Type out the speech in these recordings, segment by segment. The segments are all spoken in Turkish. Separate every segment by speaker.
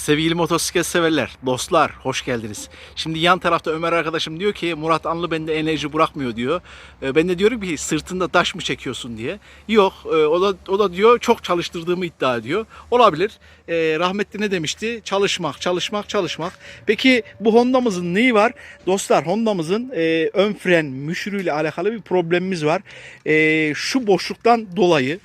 Speaker 1: Sevgili motosiklet severler, dostlar hoş geldiniz. Şimdi yan tarafta Ömer arkadaşım diyor ki Murat Anlı bende enerji bırakmıyor diyor. Ee, Ben de diyorum ki sırtında taş mı çekiyorsun diye. Yok e, o da, o da diyor çok çalıştırdığımı iddia ediyor. Olabilir. Ee, rahmetli ne demişti? Çalışmak, çalışmak, çalışmak. Peki bu Honda'mızın neyi var? Dostlar Honda'mızın e, ön fren müşürüyle alakalı bir problemimiz var. E, şu boşluktan dolayı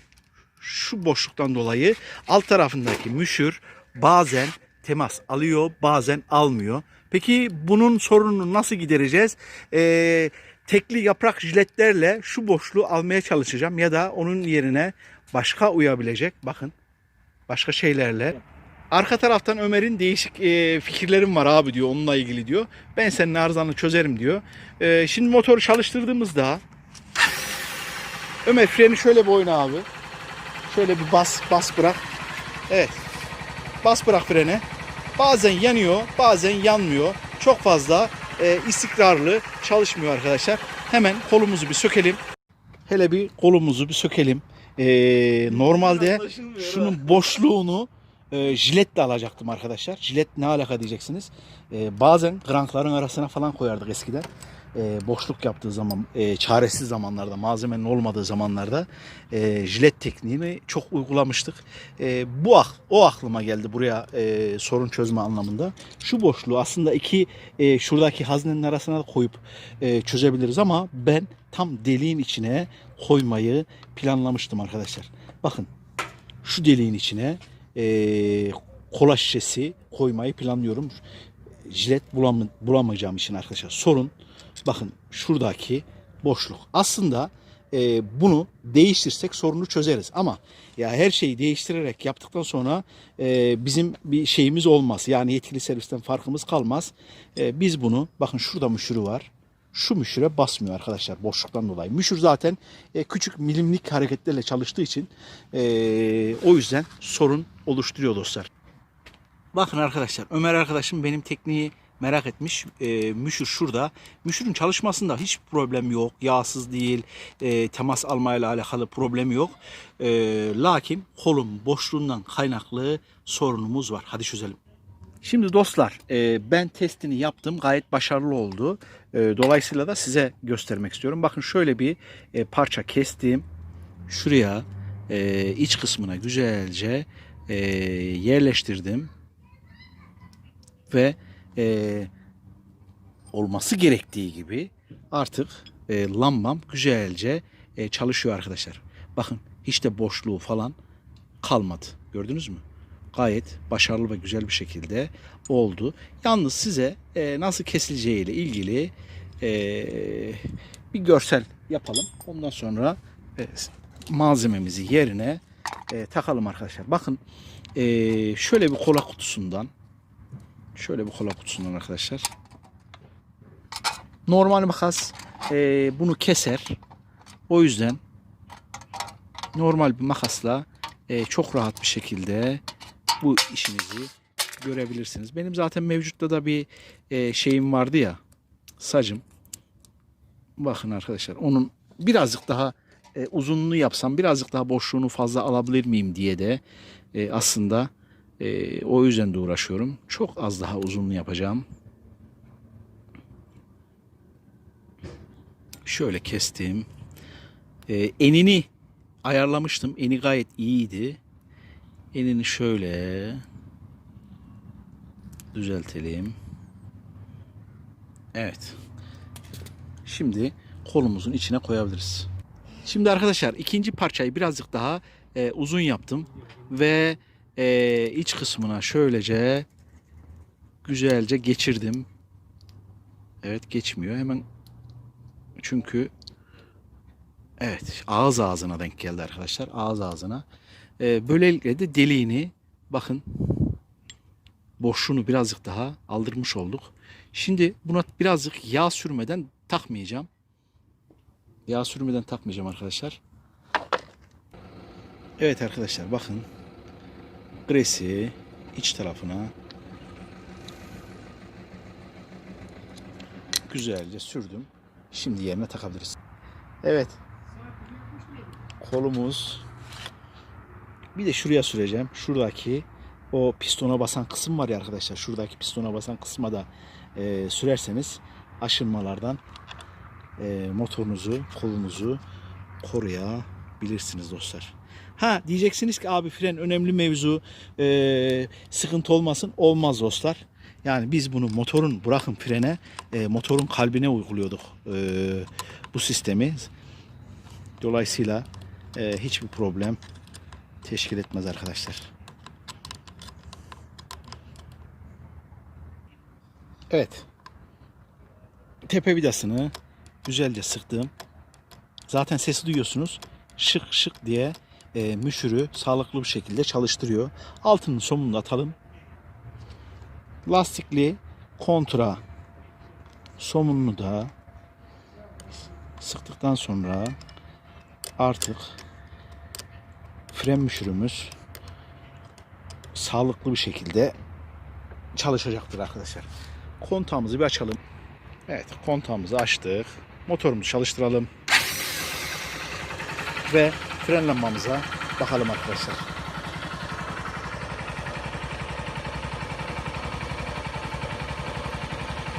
Speaker 1: şu boşluktan dolayı alt tarafındaki müşür bazen temas alıyor bazen almıyor. Peki bunun sorununu nasıl gidereceğiz? Ee, tekli yaprak jiletlerle şu boşluğu almaya çalışacağım ya da onun yerine başka uyabilecek bakın başka şeylerle. Arka taraftan Ömer'in değişik e, fikirlerim var abi diyor onunla ilgili diyor. Ben senin arızanı çözerim diyor. Ee, şimdi motoru çalıştırdığımızda Ömer freni şöyle bir oyna abi. Şöyle bir bas bas bırak. Evet. Bas bırak freni. Bazen yanıyor, bazen yanmıyor. Çok fazla e, istikrarlı çalışmıyor arkadaşlar. Hemen kolumuzu bir sökelim. Hele bir kolumuzu bir sökelim. E, normalde şunun boşluğunu e, jiletle alacaktım arkadaşlar. Jilet ne alaka diyeceksiniz. E, bazen krankların arasına falan koyardık eskiden. E, boşluk yaptığı zaman, e, çaresiz zamanlarda, malzemenin olmadığı zamanlarda e, jilet tekniğini çok uygulamıştık. E, bu o aklıma geldi buraya e, sorun çözme anlamında. Şu boşluğu aslında iki e, şuradaki haznenin arasına koyup e, çözebiliriz ama ben tam deliğin içine koymayı planlamıştım arkadaşlar. Bakın şu deliğin içine e, kola şişesi koymayı planlıyorum. Jilet bulam bulamayacağım için arkadaşlar. Sorun bakın şuradaki boşluk. Aslında e, bunu değiştirsek sorunu çözeriz. Ama ya her şeyi değiştirerek yaptıktan sonra e, bizim bir şeyimiz olmaz. Yani yetkili servisten farkımız kalmaz. E, biz bunu bakın şurada müşürü var. Şu müşüre basmıyor arkadaşlar boşluktan dolayı. Müşür zaten e, küçük milimlik hareketlerle çalıştığı için e, o yüzden sorun oluşturuyor dostlar. Bakın arkadaşlar Ömer arkadaşım benim tekniği merak etmiş. E, müşür şurada. Müşürün çalışmasında hiç problem yok. Yağsız değil. E, temas almayla alakalı problem yok. E, lakin kolun boşluğundan kaynaklı sorunumuz var. Hadi çözelim. Şimdi dostlar e, ben testini yaptım. Gayet başarılı oldu. E, dolayısıyla da size göstermek istiyorum. Bakın şöyle bir e, parça kestim. Şuraya e, iç kısmına güzelce e, yerleştirdim ve e, olması gerektiği gibi artık e, lambam güzelce e, çalışıyor arkadaşlar. Bakın hiç de boşluğu falan kalmadı. Gördünüz mü? Gayet başarılı ve güzel bir şekilde oldu. Yalnız size e, nasıl kesileceği ile ilgili e, bir görsel yapalım. Ondan sonra e, malzememizi yerine e, takalım arkadaşlar. Bakın e, şöyle bir kola kutusundan Şöyle bir kola kutusundan arkadaşlar. Normal makas e, bunu keser. O yüzden normal bir makasla e, çok rahat bir şekilde bu işinizi görebilirsiniz. Benim zaten mevcutta da bir e, şeyim vardı ya sacım. Bakın arkadaşlar onun birazcık daha e, uzunluğunu yapsam birazcık daha boşluğunu fazla alabilir miyim diye de e, aslında ee, o yüzden de uğraşıyorum. Çok az daha uzunlu yapacağım. Şöyle kestim. Ee, enini ayarlamıştım. Eni gayet iyiydi. Enini şöyle düzeltelim. Evet. Şimdi kolumuzun içine koyabiliriz. Şimdi arkadaşlar ikinci parçayı birazcık daha e, uzun yaptım ve e, iç kısmına şöylece güzelce geçirdim. Evet geçmiyor. Hemen çünkü evet ağız ağzına denk geldi arkadaşlar. Ağız ağzına. E, böylelikle de deliğini bakın boşluğunu birazcık daha aldırmış olduk. Şimdi buna birazcık yağ sürmeden takmayacağım. Yağ sürmeden takmayacağım arkadaşlar. Evet arkadaşlar bakın gresi iç tarafına güzelce sürdüm. Şimdi yerine takabiliriz. Evet. Kolumuz bir de şuraya süreceğim. Şuradaki o pistona basan kısım var ya arkadaşlar. Şuradaki pistona basan kısma da e, sürerseniz aşınmalardan e, motorunuzu, kolunuzu koruyabilirsiniz dostlar. Ha diyeceksiniz ki abi fren önemli mevzu e, sıkıntı olmasın olmaz dostlar. Yani biz bunu motorun bırakın frene e, motorun kalbine uyguluyorduk e, bu sistemi. Dolayısıyla e, hiçbir problem teşkil etmez arkadaşlar. Evet. Tepe vidasını güzelce sıktım. Zaten sesi duyuyorsunuz. Şık şık diye e, müşürü sağlıklı bir şekilde çalıştırıyor. Altının somunu atalım. Lastikli kontra somununu da sıktıktan sonra artık fren müşürümüz sağlıklı bir şekilde çalışacaktır arkadaşlar. Kontağımızı bir açalım. Evet kontağımızı açtık. Motorumuzu çalıştıralım. Ve fren lambamıza bakalım arkadaşlar.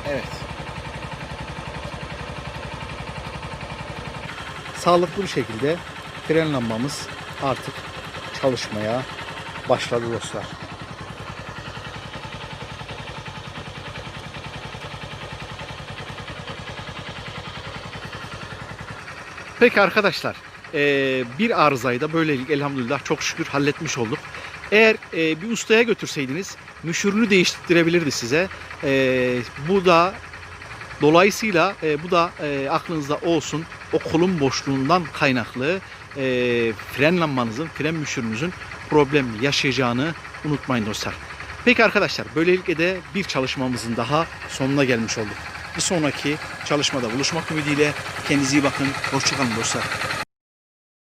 Speaker 1: Evet. Sağlıklı bir şekilde fren lambamız artık çalışmaya başladı dostlar. Peki arkadaşlar eee, bir arızayı da böylelikle elhamdülillah çok şükür halletmiş olduk. Eğer eee, bir ustaya götürseydiniz müşürünü değiştirebilirdi size. Eee, bu da dolayısıyla eee, bu da eee, aklınızda olsun o kolun boşluğundan kaynaklı eee fren lambanızın, fren müşürünüzün problem yaşayacağını unutmayın dostlar. Peki arkadaşlar böylelikle de bir çalışmamızın daha sonuna gelmiş olduk. Bir sonraki çalışmada buluşmak ümidiyle kendinize iyi bakın. Hoşçakalın dostlar.